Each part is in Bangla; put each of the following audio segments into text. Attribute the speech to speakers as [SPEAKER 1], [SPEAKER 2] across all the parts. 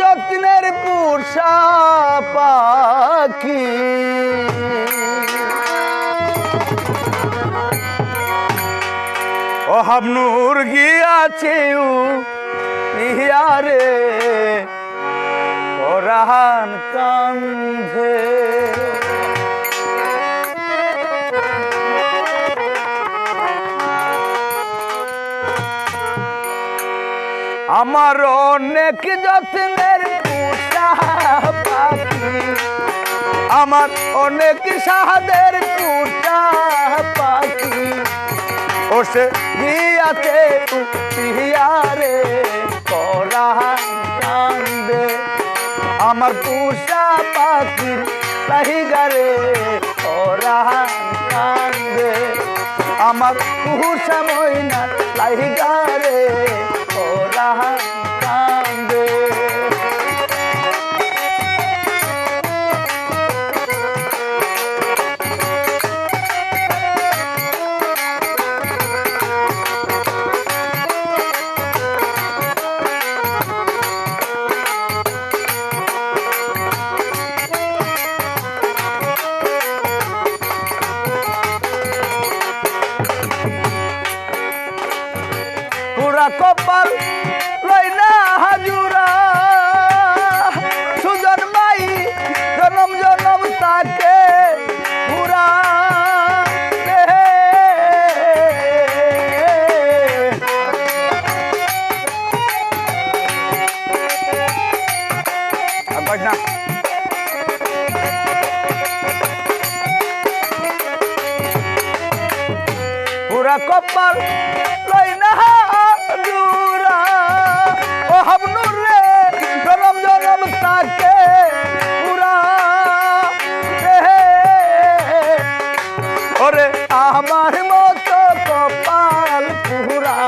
[SPEAKER 1] যত্নের পুষা পাখি। ও হাবনুর গিয়াছে ইহারে ওরাহান কান্ধে। আমার অনেক যত্নের পাখি। আমার অনেক সাহাদের পুষা পাখি। ও সে গিয়াতে পিয়ারে করা আমার পুষা পাখির লাহিগারে করা আমার পুষা ময়না লাহিগারে পুরা কপাল লই না হাজুরা। সুজন মাই জনম জনম তাকে পুরা না। পুরা কপাল লই না হাজুরা ও হাবনুর রে জনম জনম তাকে পুরা ওরে আমার মতো কপাল পুরা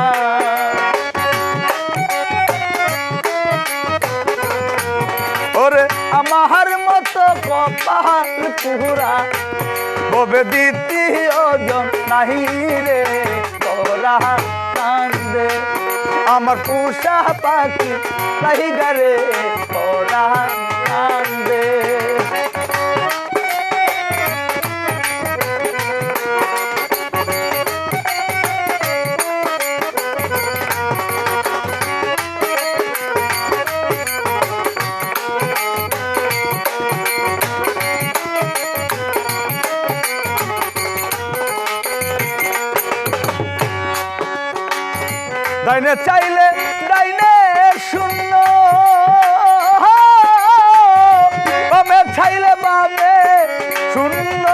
[SPEAKER 1] ওরে আমার মতো কপাল পুরা ববে দ্বিতীয় নাহি রে তোরা কান্দে আমার পুষা পাখি নাহি গারে ডাইনে চাইলে ডাইনে শূন্য বামে চাইলে বামে শূন্য।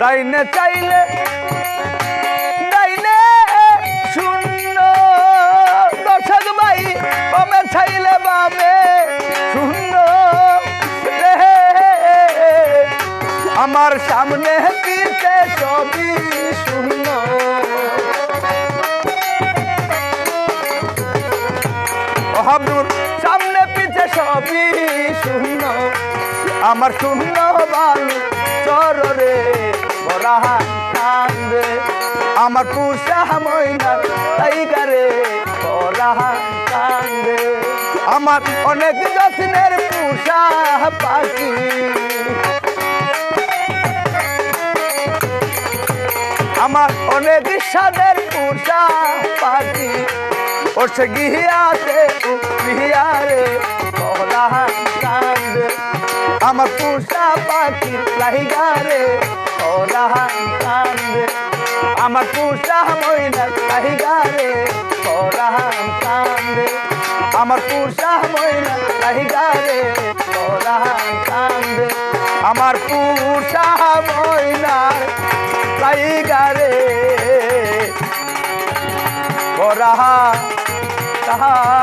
[SPEAKER 1] ডাইনে চাইলে আমার সামনে পিছে সবই শূন্য হাবনুর সামনে পিছে সবই শূন্য আমার শূন্য বালু চররে বরা কান্দে আমার পুষা ময়না টাইগারে বরা কান্দে আমার অনেক যত্নের পুষা পাখি। আমার অনেক সাদের পুষা পাখি। ওসে গিয়াতে গিয়ারে আমার পুষা পাখি লাহিগারে কান্দে আমার পুষা ময়না লাহিগারে কান্দে আমার পুষা ময়না লাহিগারে ওরা কান্দে আমার পুষা ময়না লাহিগারে ওরা কান্দে